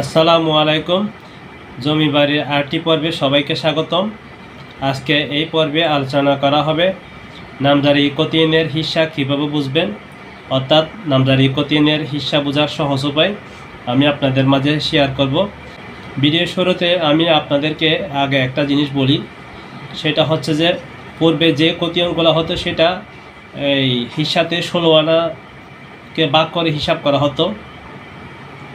আসসালামু আলাইকুম। জমি বাড়ির আরটি পর্বে সবাইকে স্বাগতম। আজকে এই পর্বে আলোচনা করা হবে নামদারি কতিয়েনের হিস্সা কীভাবে বুঝবেন? অর্থাৎ নামদারি কতিয়েনের হিস্সা বোঝার সহজ উপায় আমি আপনাদের মাঝে শেয়ার করব। ভিডিও শুরুতে আমি আপনাদেরকে আগে একটা জিনিস বলি, সেটা হচ্ছে যে পূর্বে যে কতিয়নগুলো হতো সেটা এই হিসাতে ষোলো আনাকে ভাগ করে হিসাব করা হতো।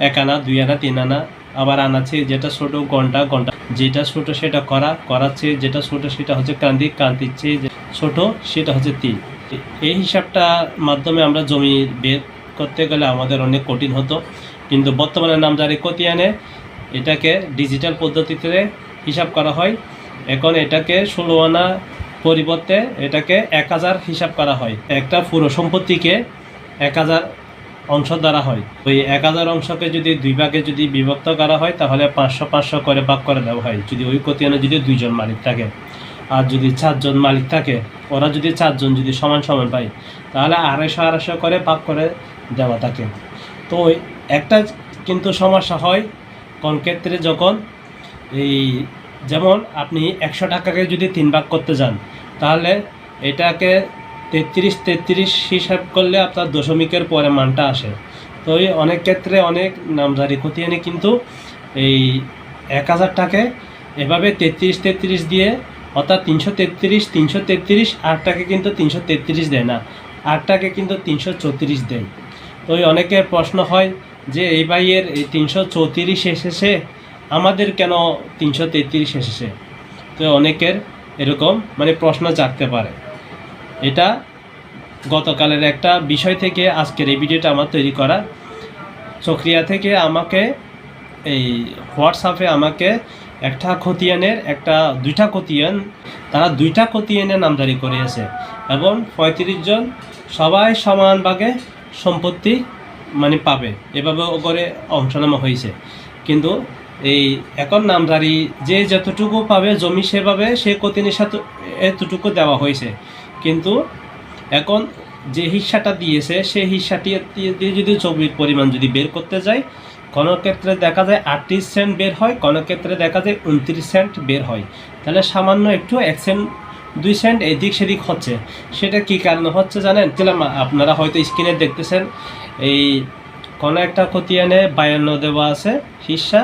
এক আনা দুই আনা তিন আনা আবার আনাচ্ছে যেটা ছোট ঘণ্টা ঘণ্টা। যেটা ছোট সেটা করা করাচ্ছে যেটা ছোট সেটা হচ্ছে কান্দি কান্তির চেয়ে ছোট সেটা হচ্ছে তিন এই হিসাবটা মাধ্যমে আমরা জমি বের করতে গেলে আমাদের অনেক কঠিন হতো। কিন্তু বর্তমানে নামজারি কতিয়ানে এটাকে ডিজিটাল পদ্ধতিতে হিসাব করা হয়। এখন এটাকে ষোলো আনা পরিবর্তে এটাকে এক হাজার হিসাব করা হয়। একটা পুরো সম্পত্তিকে এক হাজার অংশ দ্বারা হয়। ওই এক হাজার অংশকে যদি দুই ভাগে যদি বিভক্ত করা হয়, তাহলে পাঁচশো পাঁচশো করে ভাগ করে দেওয়া হয়। যদি ওই কতিয়ানে যদি দুইজন মালিক থাকে। আর যদি চারজন মালিক থাকে, ওরা যদি চারজন যদি সমান সমান পায়, তাহলে আড়াইশো আড়াইশো করে ভাগ করে দেওয়া থাকে। তো একটা কিন্তু সমস্যা হয় কোন ক্ষেত্রে যখন এই যেমন আপনি একশো টাকাকে যদি তিন ভাগ করতে যান, তাহলে এটাকে তেত্রিশ তেত্রিশ হিসাব করলে আপনার দশমিকের পরে মানটা আসে। তো এই অনেক ক্ষেত্রে অনেক নামজারি খতিয়ানে কিন্তু এই এক হাজার টাকে এভাবে তেত্রিশ তেত্রিশ দিয়ে অর্থাৎ তিনশো তেত্রিশ তিনশো তেত্রিশ, আটটাকে কিন্তু তিনশো তেত্রিশ দেয় না। আটটাকে কিন্তু তিনশো চৌত্রিশ দেয়। তো ওই অনেকের প্রশ্ন হয় যে এই ভাইয়ের এই তিনশো চৌত্রিশ এসেছে, আমাদের কেন তিনশো তেত্রিশ এসেছে? তো অনেকের এরকম মানে প্রশ্ন জাগতে পারে। এটা গতকালের একটা বিষয় থেকে আজকের এই ভিডিওটা আমার তৈরি করা। চক্রিয়া থেকে আমাকে এই হোয়াটসঅ্যাপে আমাকে একটা খতিয়ানের, একটা দুইটা খতিয়ান, তারা দুইটা খতিয়ানের নামজারি করিয়েছে এবং পঁয়ত্রিশ জন সবাই সমান ভাগে সম্পত্তি মানে পাবে। এভাবে করে অংশনামা হয়েছে। কিন্তু এই এখন নামজারি যে যতটুকু পাবে, জমি সেভাবে সে কতিনের সাথে এতটুকু দেওয়া হয়েছে। কিন্তু এখন যে হিস্সাটা দিয়েছে, সেই হিস্সাটি দিয়ে যদি জমির পরিমাণ যদি বের করতে যাই কোনো ক্ষেত্রে দেখা যায় আটত্রিশ সেন্ট বের হয় কোনো ক্ষেত্রে দেখা যায় উনত্রিশ সেন্ট বের হয়। তাহলে সামান্য একটু এক সেন্ট, দুই সেন্ট এদিক সেদিক হচ্ছে। সেটা কি কারণে হচ্ছে জানেন? ছিলাম, আপনারা হয়তো স্ক্রিনে দেখতেছেন, এই কোনো একটা খতিয়ানে বায়ান্ন দেওয়া আছে হিস্সা।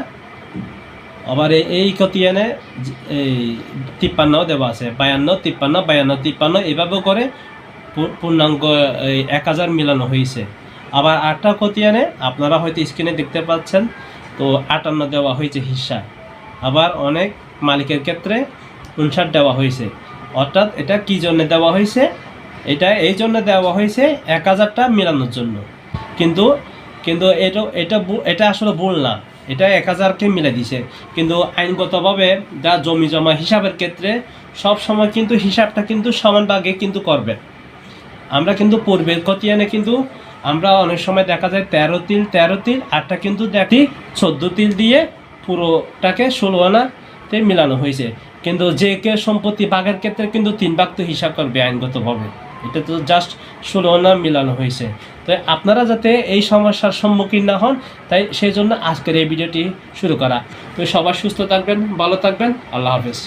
আবার এই- খতিয়ানে এই তিপ্পান্ন দেওয়া আছে, বায়ান্ন, তিপ্পান্ন বায়ান্ন, তিপ্পান্ন, এভাবে করে পূর্ণাঙ্গ এই এক হাজার মিলানো হয়েছে আবার আটটা খতিয়ানে আপনারা হয়তো স্ক্রিনে দেখতে পাচ্ছেন, তো আটান্ন দেওয়া হয়েছে হিসা। আবার অনেক মালিকের ক্ষেত্রে উনষাট দেওয়া হয়েছে অর্থাৎ এটা কি জন্য দেওয়া হয়েছে এটা এই জন্য দেওয়া হয়েছে এক হাজারটা মিলানোর জন্য। কিন্তু কিন্তু এটা এটা এটা আসলে ভুল না। এটা এক হাজারকে মিলে দিছে। কিন্তু আইনগতভাবে যা জমি জমা হিসাবের ক্ষেত্রে সব সময় কিন্তু হিসাবটা কিন্তু সমান ভাগে কিন্তু করবে। আমরা কিন্তু পূর্বের খতিয়ানে কিন্তু আমরা অনেক সময় দেখা যায় তেরো তিল তেরো তিল, আটটা কিন্তু দেখি চোদ্দ তিল দিয়ে পুরোটাকে ষোলো আনাতে মিলানো হয়েছে। কিন্তু যে কে সম্পত্তি ভাগের ক্ষেত্রে কিন্তু তিন ভাগ তো হিসাব করবে আইনগতভাবে। এটা তো জাস্ট ষোলো আনা মিলানো হয়েছে। তো আপনারা যাতে এই সমস্যার সম্মুখীন না হন, তাই সেই জন্য আজকের এই ভিডিওটি শুরু করা। তো সবাই সুস্থ থাকবেন, ভালো থাকবেন, আল্লাহ হাফেজ।